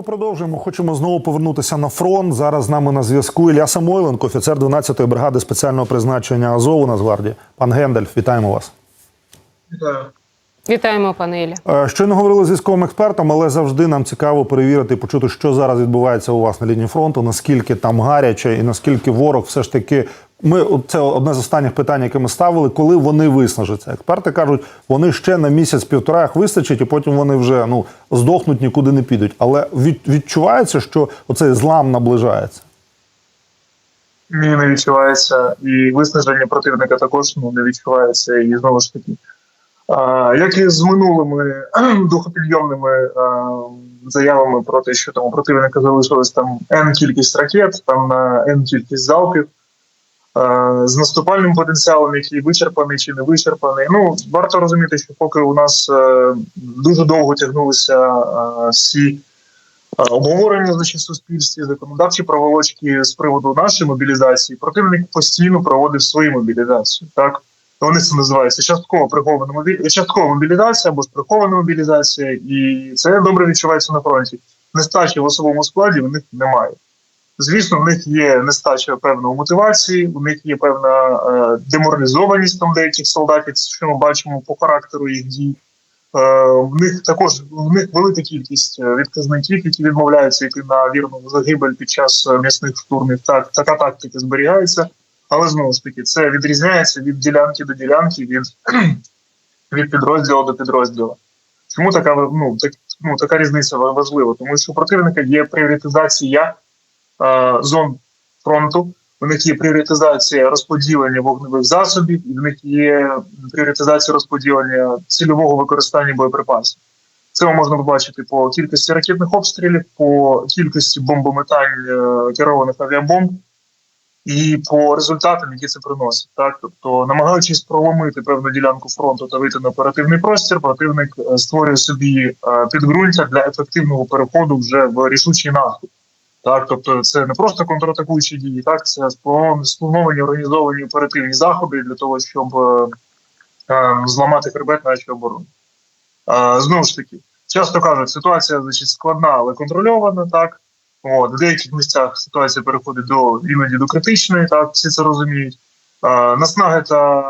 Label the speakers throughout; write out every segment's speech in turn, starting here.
Speaker 1: ми продовжуємо. Хочемо знову повернутися на фронт. Зараз з нами на зв'язку Ілля Самойленко, офіцер 12-ї бригади спеціального призначення Азову Нацгвардії. Пан Гендальф, вітаємо вас.
Speaker 2: Вітаю.
Speaker 3: Вітаємо, пане Ілля.
Speaker 1: Е, Щойно говорили з військовим експертом, але завжди нам цікаво перевірити і почути, що зараз відбувається у вас на лінії фронту, наскільки там гаряче і наскільки ворог все ж таки. Ми це одне з останніх питань, яке ми ставили, коли вони виснажаться. Експерти кажуть, вони ще на місяць-півтора їх вистачить, і потім вони вже ну здохнуть, нікуди не підуть. Але від, відчувається, що оцей злам наближається.
Speaker 2: Ні, не відчувається. І виснаження противника також ну, не відчувається. І знову ж таки, а, як і з минулими духопідйомними а, заявами про те, що там у противника залишилось там N кількість ракет, там на N кількість залпів. А, З наступальним потенціалом, який вичерпаний чи не вичерпаний. Ну варто розуміти, що поки у нас е, дуже довго тягнулися е, всі е, обговорення значить, в суспільстві, законодавчі проволочки з приводу нашої мобілізації, противник постійно проводив свою мобілізацію. Так вони це називаються частково прихована мобілі... часткова мобілізація або ж прихована мобілізація, і це добре відчувається на фронті. Нестачі в особовому складі в них немає. Звісно, в них є нестача певної мотивації, у них є певна е, деморалізованість там деяких солдатів, що ми бачимо по характеру їх дій. Е, в них також в них велика кількість е, відказників, які відмовляються йти на вірну загибель під час е, м'ясних штурмів. Так, така тактика зберігається, але знову ж таки це відрізняється від ділянки до ділянки, від, від підрозділу до підрозділу. Чому така ну, так, ну, така різниця важлива? Тому що у противника є пріоритизація зон фронту. У них є пріоритизація розподілення вогневих засобів, і в них є пріоритизація розподілення цільового використання боєприпасів. Це можна побачити по кількості ракетних обстрілів, по кількості бомбометань е, керованих авіабомб і по результатам, які це приносить. Так, тобто, намагаючись проломити певну ділянку фронту та вийти на оперативний простір, противник е, створює собі е, підґрунтя для ефективного переходу вже в рішучий наступ. Так, тобто це не просто контратакуючі дії, так це сплановані організовані оперативні заходи для того, щоб е, е, зламати хребет нашої оборони. Е, знову ж таки, часто кажуть, ситуація значить, складна, але контрольована. Так от в деяких місцях ситуація переходить до іноді до критичної, так всі це розуміють. Е, наснаги та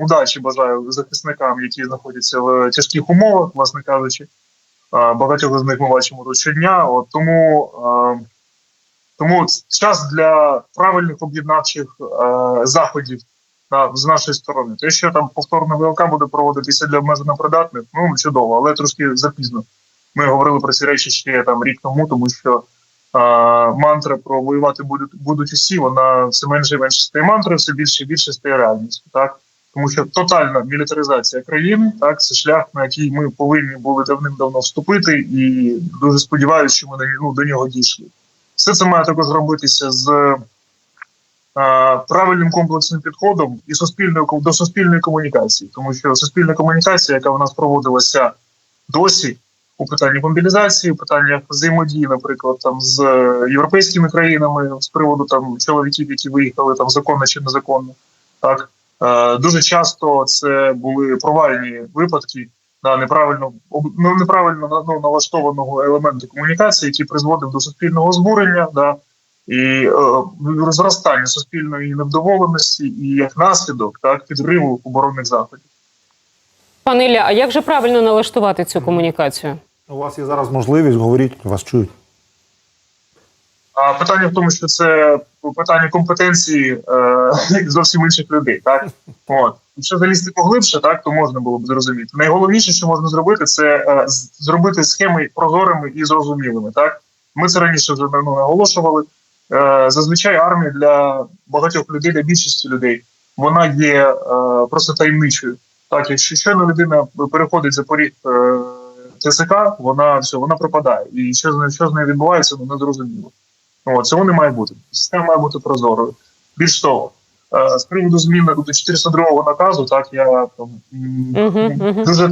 Speaker 2: удачі бажаю захисникам, які знаходяться в тяжких умовах, власне кажучи. Е, Багатьох з них ми бачимо тут щодня. От тому. Тому час для правильних об'єднавчих е, заходів на, з нашої сторони. Те, що там повторна ВЛК буде проводитися для обмежено придатних, ну чудово, але трошки запізно. Ми говорили про ці речі ще там рік тому, тому що е, мантра про воювати будуть будуть усі, вона все менше і менше стає мантрою, все більше і більше стає реальністю. Так тому що тотальна мілітаризація країни, так це шлях, на який ми повинні були давним-давно вступити, і дуже сподіваюся, що ми ну, до нього дійшли. Все це має також робитися з е, правильним комплексним підходом і суспільною до суспільної комунікації, тому що суспільна комунікація, яка в нас проводилася досі у питанні мобілізації, у питаннях взаємодії, наприклад, там з європейськими країнами з приводу там чоловіків, які виїхали там законно чи незаконно, так е, дуже часто це були провальні випадки на неправильно ну, неправильно ну, налаштованого елементу комунікації, який призводив до суспільного збурення, да, і е, розростання суспільної невдоволеності, і як наслідок так підриву оборонних заходів.
Speaker 3: Пане Ілля, а як же правильно налаштувати цю комунікацію?
Speaker 1: У вас є зараз можливість, говоріть, вас чують.
Speaker 2: А питання в тому, що це питання компетенції е, зовсім інших людей. Так от якщо залізти поглибше, так то можна було б зрозуміти. Найголовніше, що можна зробити, це е, зробити схеми прозорими і зрозумілими. Так ми це раніше вже давно наголошували. Е, зазвичай армія для багатьох людей, для більшості людей, вона є е, просто таємничою. Так, якщо щойно людина переходить за поріг ТСК, вона все, вона пропадає. І що з нею що з нею відбувається, ну не зрозуміло. От, цього не має бути. Система має бути прозорою. Більш того, з приводу зміни до 402 наказу, так я там
Speaker 3: мгм.
Speaker 2: дуже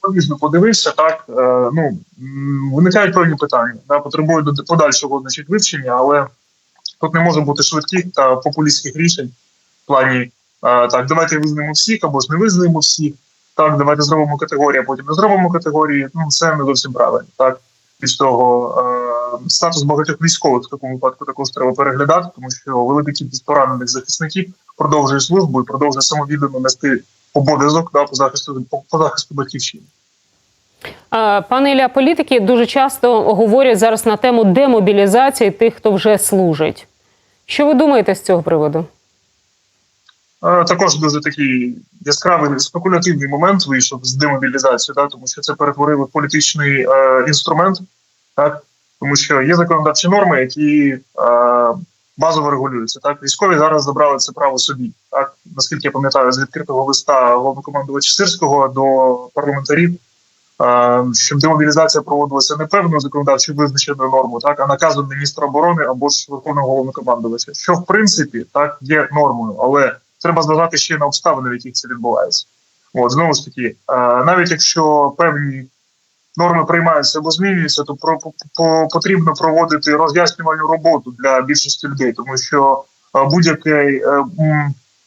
Speaker 2: повісно подивився. Так е, ну виникають певні питання, да, потребують до подальшого значить, вивчення, але тут не може бути швидких та популістських рішень в плані е, так, давайте визнаємо всіх або ж не визнаємо всіх. Так, давайте зробимо категорії, а потім не зробимо категорії. Ну це не зовсім правильно. Так Більш того, е, статус багатьох військових в такому випадку також треба переглядати, тому що велика кількість поранених захисників продовжує службу і продовжує самовіддано нести обов'язок да, по захисту по, по захисту батьківщини.
Speaker 3: Пане Ілля, політики дуже часто говорять зараз на тему демобілізації тих, хто вже служить. Що ви думаєте з цього приводу?
Speaker 2: Також дуже такий яскравий спекулятивний момент вийшов з демобілізацією, да, тому що це перетворили в політичний е, інструмент, так тому що є законодавчі норми, які е, базово регулюються. Так, військові зараз забрали це право собі. Так, наскільки я пам'ятаю, з відкритого листа головнокомандувача Сирського до парламентарів, е, щоб демобілізація проводилася не певною законодавчою визначеною нормою, так а наказом міністра оборони або ж верховного головнокомандувача, що в принципі так є нормою, але треба зважати ще на обставини, в яких це відбувається. От знову ж таки, е, навіть якщо певні норми приймаються або змінюються, то про, по, потрібно проводити роз'яснювальну роботу для більшості людей, тому що е, будь-який е,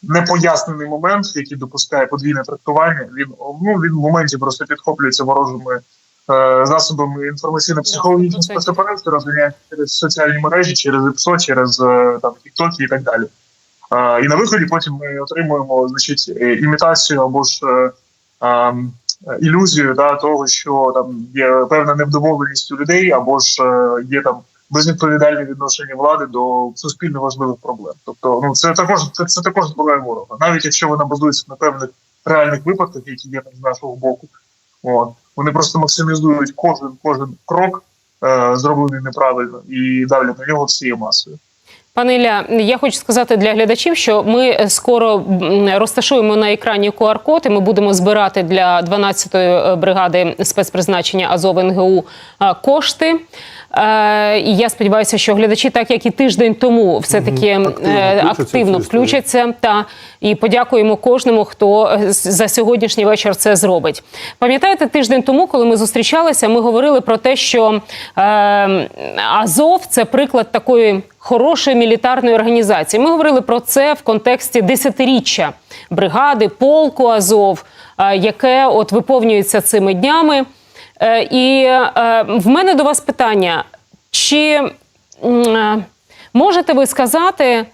Speaker 2: непояснений момент, який допускає подвійне трактування, він ну він в моменті просто підхоплюється ворожими е, засобами інформаційно-психологічної
Speaker 3: Ясно,
Speaker 2: спецоперації, розганяють через соціальні мережі, через ІПСО, через там TikTok і так далі. І на виході потім ми отримуємо значить, імітацію або ж ілюзію да, того, що там є певна невдоволеність у людей, або ж е, є там безвідповідальне відношення влади до суспільно важливих проблем. Тобто, ну це також це, це також зброя ворога, навіть якщо вона базується на певних реальних випадках, які є там з нашого боку. От вони просто максимізують кожен кожен крок, е, зроблений неправильно, і давлять на нього всією масою.
Speaker 3: Пане Ілля, я хочу сказати для глядачів, що ми скоро розташуємо на екрані QR-код, і ми будемо збирати для 12-ї бригади спецпризначення Азов НГУ е, кошти. Е, І я сподіваюся, що глядачі, так як і тиждень тому, все таки
Speaker 1: Активно включаться
Speaker 3: активно
Speaker 1: цю
Speaker 3: включаться та і подякуємо кожному, хто е, за сьогоднішній вечір це зробить. Пам'ятаєте, тиждень тому, коли ми зустрічалися, ми говорили про те, що е, Азов це приклад такої хорошої мілітарної організації. Ми говорили про це в контексті десятиріччя бригади, полку Азов, е, яке от виповнюється цими днями. Е, І е, в мене до вас питання: чи е, можете ви сказати,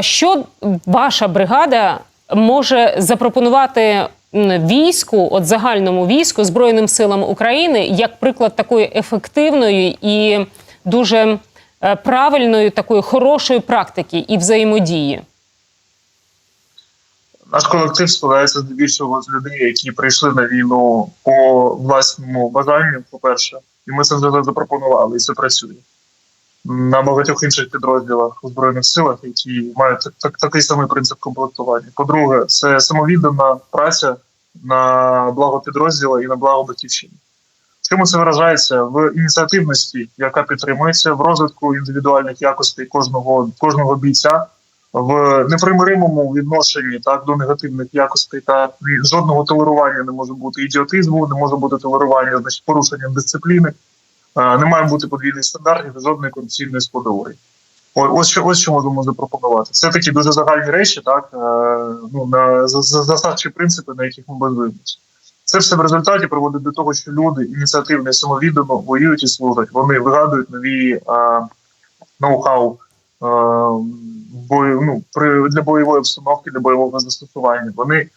Speaker 3: що ваша бригада може запропонувати війську, от загальному війську, Збройним силам України, як приклад такої ефективної і дуже правильної, такої хорошої практики і взаємодії?
Speaker 2: Наш колектив складається здебільшого з людей, які прийшли на війну по власному бажанню, по-перше, і ми це вже запропонували, і це працює. На багатьох інших підрозділах у Збройних силах, які мають так, так, такий самий принцип комплектування. По-друге, це самовіддана праця на благо підрозділу і на благо батьківщини. Чому це виражається в ініціативності, яка підтримується в розвитку індивідуальних якостей кожного кожного бійця, в непримиримому відношенні так до негативних якостей та жодного толерування не може бути ідіотизму, не може бути толерування, значить порушенням дисципліни, е, не має бути подвійних стандартів, жодної корупційної складової. Ось що ось що можемо запропонувати. Це такі дуже загальні речі, так е, ну на за- за- засадчі принципи, на яких ми базуємося. Це все в результаті приводить до того, що люди ініціативно і самовіддано воюють і служать. Вони вигадують нові е, ноу-хау бою, ну, при, для бойової обстановки, для бойового застосування. Вони е,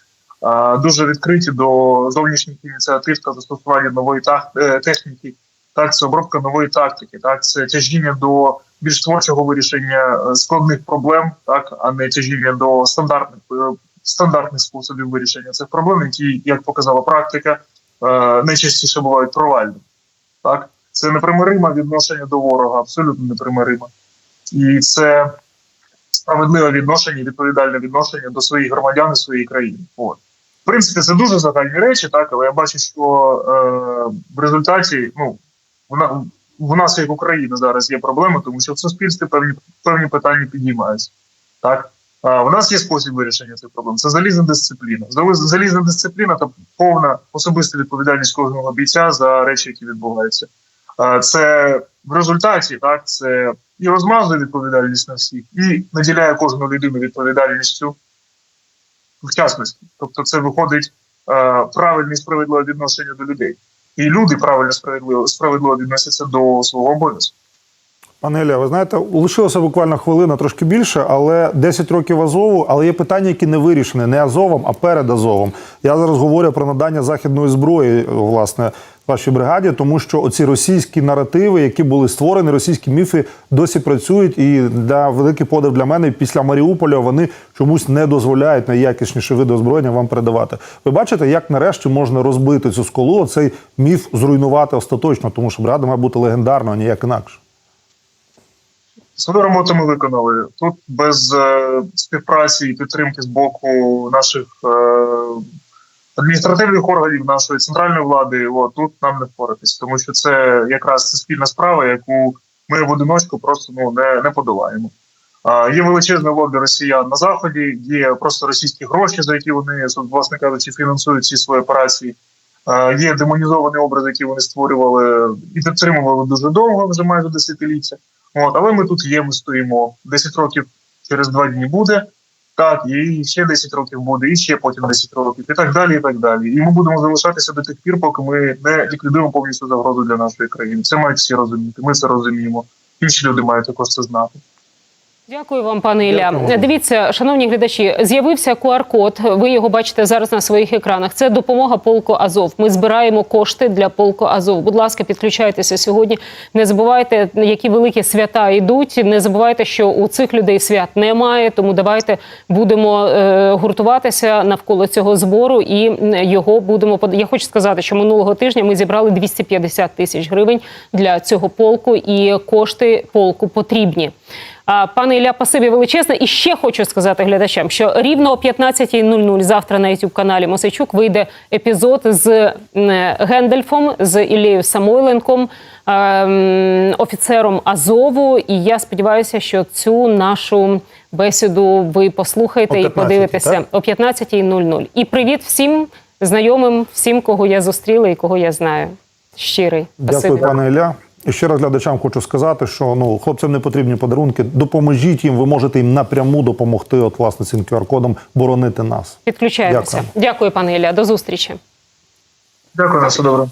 Speaker 2: дуже відкриті до зовнішніх ініціатив та застосування нової так, е, техніки. Так, це обробка нової тактики, так, це тяжіння до більш творчого вирішення е, складних проблем, так, а не тяжіння до стандартних е, стандартних способів вирішення цих проблем, які, як показала практика, е, найчастіше бувають провальними. Так, це непримириме відношення до ворога, абсолютно непримириме. І це справедливе відношення, відповідальне відношення до своїх громадян і своєї країни. От. В принципі, це дуже загальні речі, так, але я бачу, що е, в результаті, ну, вона, в нас, як Україна, зараз є проблеми, тому що в суспільстві певні, певні питання підіймаються. Так? А, у нас є спосіб вирішення цих проблем. Це залізна дисципліна. Залізна дисципліна та повна особиста відповідальність кожного бійця за речі, які відбуваються. А, Це в результаті так, це і розмазує відповідальність на всіх, і наділяє кожну людину відповідальністю в частності. Тобто, це виходить е, правильне справедливе відношення до людей. і люди правильно справедливо справедливо відносяться до свого обов'язку.
Speaker 1: Пане Ілля, ви знаєте, лишилося буквально хвилина, трошки більше, але 10 років Азову, але є питання, які не вирішені не Азовом, а перед Азовом. Я зараз говорю про надання західної зброї, власне, вашій бригаді, тому що оці російські наративи, які були створені, російські міфи досі працюють. І для великий подив для мене після Маріуполя вони чомусь не дозволяють найякісніші види озброєння вам передавати. Ви бачите, як нарешті можна розбити цю сколу, цей міф зруйнувати остаточно, тому що бригада має бути легендарною, а ніяк інакше.
Speaker 2: Свою роботу ми виконали. Тут без е, співпраці і підтримки з боку наших е, адміністративних органів, нашої центральної влади, о, тут нам не впоратись, тому що це якраз це спільна справа, яку ми в одиночку просто ну не, не подолаємо. Є величезне лобі росіян на заході, є просто російські гроші, за які вони власне кажучи, фінансують ці свої операції. Є демонізований образ, який вони створювали і підтримували дуже довго, вже майже десятиліття. От, але ми тут є, ми стоїмо. 10 років через два дні буде. Так, і ще 10 років буде, і ще потім 10 років, і так далі, і так далі. І ми будемо залишатися до тих пір, поки ми не ліквідуємо повністю загрозу для нашої країни. Це мають всі розуміти. Ми це розуміємо. Інші люди мають також це знати.
Speaker 3: Дякую вам, пане Ілля.
Speaker 1: Дякую.
Speaker 3: Дивіться, шановні глядачі, з'явився QR-код. Ви його бачите зараз на своїх екранах. Це допомога полку Азов. Ми збираємо кошти для полку Азов. Будь ласка, підключайтеся сьогодні. Не забувайте, які великі свята йдуть. Не забувайте, що у цих людей свят немає. Тому давайте будемо е, гуртуватися навколо цього збору і його будемо Я хочу сказати, що минулого тижня ми зібрали 250 тисяч гривень для цього полку, і кошти полку потрібні. Пане Ілля, пасибі величезне. І ще хочу сказати глядачам, що рівно о 15.00 завтра на youtube каналі Мосичук вийде епізод з м, Гендальфом, з Іллею Самойленком, ем, офіцером Азову. І я сподіваюся, що цю нашу бесіду ви послухаєте і
Speaker 1: 15-й,
Speaker 3: подивитеся
Speaker 1: так?
Speaker 3: о 15.00. І привіт всім знайомим, всім, кого я зустріла і кого я знаю. Щирий.
Speaker 1: Дякую, пане Ілля. І ще раз глядачам хочу сказати, що ну хлопцям не потрібні подарунки. Допоможіть їм, ви можете їм напряму допомогти. От власне цим QR-кодом боронити нас.
Speaker 3: Підключаємося.
Speaker 1: Дякую.
Speaker 3: Дякую, пане Ілля. До зустрічі.
Speaker 2: Дякую на все добре.